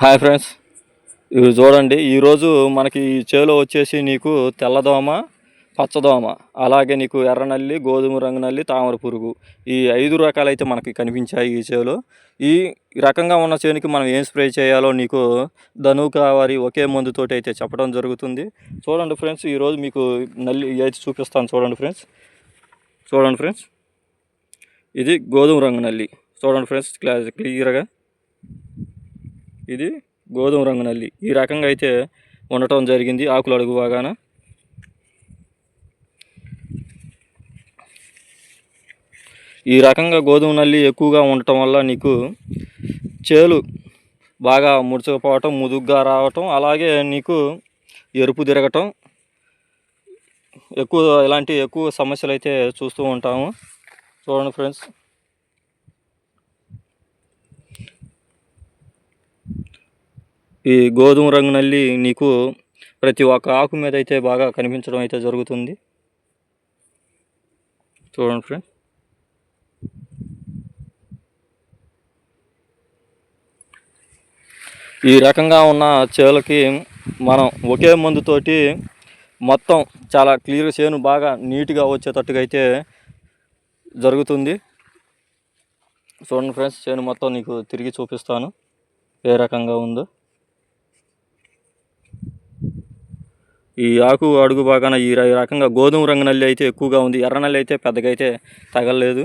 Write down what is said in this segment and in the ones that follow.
Hi friends. ఇవి చూడండి. ఈరోజు మనకి ఈ చేలో వచ్చేసి నీకు తెల్లదోమ పచ్చదోమ అలాగే నీకు ఎర్ర నల్లి గోధుమ రంగు నల్లి తామర పురుగు ఈ ఐదు రకాలైతే మనకి కనిపించాయి ఈ చేలో. ఈ రకంగా ఉన్న చేనుకి మనం ఏం స్ప్రే చేయాలో నీకు ధనుక వారి ఒకే మందుతోటి అయితే చెప్పడం జరుగుతుంది. చూడండి ఫ్రెండ్స్ ఈరోజు మీకు నల్లి అయితే చూపిస్తాను చూడండి ఫ్రెండ్స్. చూడండి ఫ్రెండ్స్. ఇది గోధుమ రంగు నల్లి చూడండి ఫ్రెండ్స్ క్లియర్గా. ఇది గోధుమ రంగు నల్లి. ఈ రకంగా అయితే ఉండటం జరిగింది ఆకులు అడుగు బాగాన ఈ రకంగా గోధుమ నల్లి ఎక్కువగా ఉండటం వల్ల నీకు చేలు బాగా ముడుచుకుపోవటం ముదుగ్గా రావటం అలాగే నీకు ఎరుపు తిరగటం ఎక్కువ ఇలాంటి ఎక్కువ సమస్యలు అయితే చూస్తూ ఉంటాము. చూడండి ఫ్రెండ్స్. ఈ గోధుమ రంగు నల్లి నీకు ప్రతి ఒక్క ఆకు మీద అయితే బాగా కనిపించడం అయితే జరుగుతుంది. చూడండి ఫ్రెండ్ ఈ రకంగా ఉన్న చేలకి మనం ఒకే మందుతోటి మొత్తం చాలా క్లియర్ చేను బాగా నీట్గా వచ్చేటట్టుగా అయితే జరుగుతుంది. చూడండి ఫ్రెండ్స్ చేను మొత్తం నీకు తిరిగి చూపిస్తాను. ఏ రకంగా ఉందో. ఈ ఆకు అడుగు బాగాన ఈ రకంగా గోధుమ రంగు నల్లి అయితే ఎక్కువగా ఉంది. ఎర్ర నల్లి అయితే పెద్దగా అయితే తగలలేదు.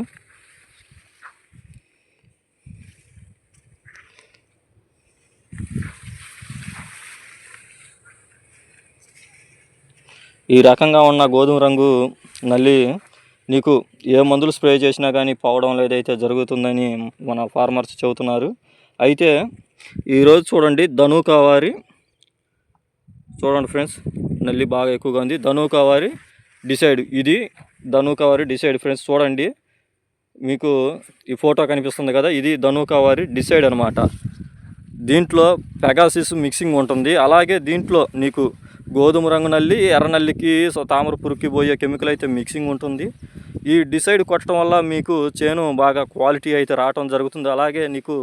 ఈ రకంగా ఉన్న గోధుమ రంగు నల్లి నీకు ఏ మందులు స్ప్రే చేసినా కానీ పోవడం లేదైతే జరుగుతుందని మన ఫార్మర్స్ చెబుతున్నారు. అయితే ఈరోజు చూడండి ధను వారి చూడండి ఫ్రెండ్స్. నల్లి బాగా ఎక్కువగా ఉంది. ధనుకవారి డిసైడ్. ఇది ధనుకవారి డిసైడ్ ఫ్రెండ్స్ చూడండి. మీకు ఈ ఫోటో కనిపిస్తుంది కదా ఇది ధనుకవారి డిసైడ్ అనమాట దీంట్లో పెగాసిస్ మిక్సింగ్ ఉంటుంది. అలాగే దీంట్లో నీకు గోధుమ రంగు నల్లి ఎర్ర నల్లికి తామర పురుగుకి పోయే కెమికల్ అయితే మిక్సింగ్ ఉంటుంది. ఈ డిసైడ్ కొట్టడం వల్ల మీకు చేను బాగా క్వాలిటీ అయితే రావటం జరుగుతుంది. అలాగే నీకు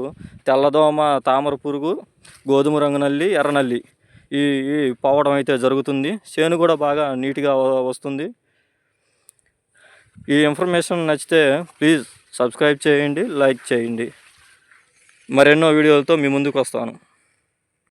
తెల్లదోమ తామర పురుగు గోధుమ రంగు నల్లి ఎర్ర నల్లి ఈ పోవడం అయితే జరుగుతుంది. చేను కూడా బాగా నీట్గా వస్తుంది. ఈ ఇన్ఫర్మేషన్ నచ్చితే ప్లీజ్ సబ్స్క్రైబ్ చేయండి లైక్ చేయండి. మరెన్నో వీడియోలతో మీ ముందుకు వస్తాను.